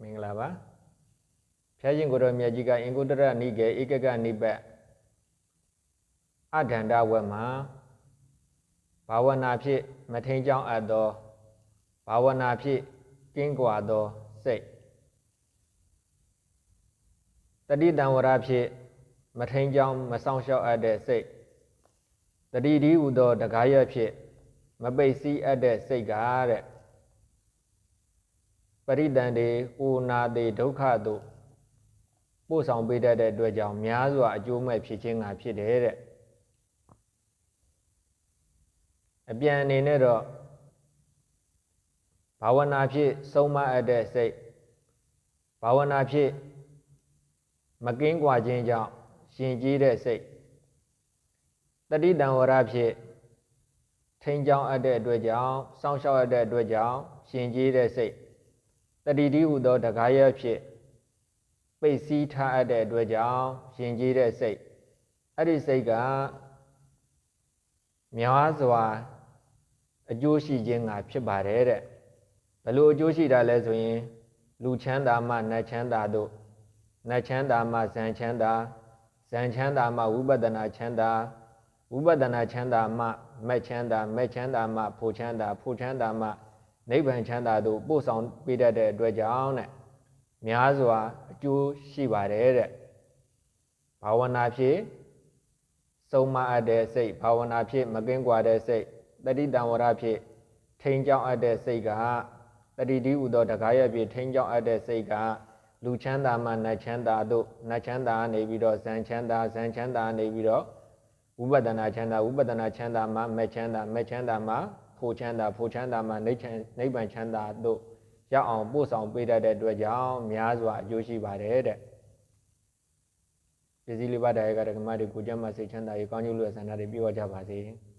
မင်္ဂလာပါဖျားရှင်ကိုယ်တော်မြတ်ကြီးကအင်္ဂုတ္တရနိကေဧကကနိပတ်အဒန္တဝက်မှာဘာဝနာဖြင့်မထိန်ကြောင်းအပ်သောဘာဝနာဖြင့်ကင်းကွာသောစိတ်တတိတံဝရဖြင့်မထိန်ကြောင်းမဆောင်လျှောက်အပ်တဲ့စိတ်တတိဒီဟူသောတကားရဖြင့်မပိတ်စည်းအပ်တဲ့စိတ်ကားတဲ့ ပရိတန်တွေဟူနာတေဒုက္ခတို့ပို့ဆောင်ပေးတတ်တဲ့အတွက်ကြောင့်များစွာအကျိုးမဲ့ဖြစ်ခြင်းကဖြစ်တယ်တဲ့အပြန်အနေနဲ့တော့ဘာဝနာဖြင့်ဆုံးမအပ်တဲ့စိတ်ဘာဝနာဖြင့်မကင်းကွာခြင်းကြောင့်ရှင်ကြီးတဲ့စိတ်တတိတံဝရဖြင့်ထိန်ကြောင်းအပ်တဲ့အတွက်ကြောင့်စောင့်ရှောက်အပ်တဲ့အတွက်ကြောင့်ရှင်ကြီးတဲ့စိတ် တတိတိဟုသောတကားရဖြစ်ပိတ်စည်းထားအပ်တဲ့အတွက်ကြောင့်ရှင်ကြီးတဲ့စိတ်အဲ့ဒီစိတ်ကများစွာအကျိုးရှိခြင်းကဖြစ်ပါတယ်တဲ့ဘလို့အကျိုးရှိတာလဲဆိုရင်လူချမ်းသာမှနတ်ချမ်းသာတို့နတ်ချမ်းသာမှဇန်ချမ်းသာဇန်ချမ်းသာမှဝိပဿနာချမ်းသာဝိပဿနာချမ်းသာမှမက်ချမ်းသာမက်ချမ်းသာမှဖို့ချမ်းသာဖို့ချမ်းသာမှ နိဗ္ဗာန်ချမ်းသာသို့ပို့ဆောင်ပေးတတ်တဲ့အတွက်ကြောင့်တဲ့များစွာအကျိုးရှိပါတယ်တဲ့ဘာဝနာဖြင့်စုံမအပ်တဲ့စိတ်ဘာဝနာဖြင့်မကင်းကွာတဲ့စိတ်တတိတံဝရဖြင့်ထိန်ကြောင်းအပ်တဲ့စိတ်ကတတိတိဥသောတကားရဖြင့်ထိန်ကြောင်းအပ်တဲ့စိတ်ကလူချမ်းသာမှနတ်ချမ်းသာတို့နတ်ချမ်းသာနေပြီးတော့ဇန်ချမ်းသာဇန်ချမ်းသာနေပြီးတော့ဝိပဿနာချမ်းသာဝိပဿနာချမ်းသာမှမက်ချမ်းသာမက်ချမ်းသာမှ ဖို့ချမ်းသာဖို့ချမ်းသာမှနိဗ္ဗာန်နိဗ္ဗာန်ချမ်းသာတို့ရောက်အောင်ပို့ဆောင်ပေးတတ်တဲ့အတွက်ကြောင့်များစွာအကျိုးရှိပါတယ်တဲ့ပစ္စည်းလေးပါးတရားကဓမ္မတွေကိုကြမ်းမှစိတ်ချမ်းသာရေးကောင်းကျိုးလို့ဆန္ဒတွေပြည့်ဝကြပါစေ။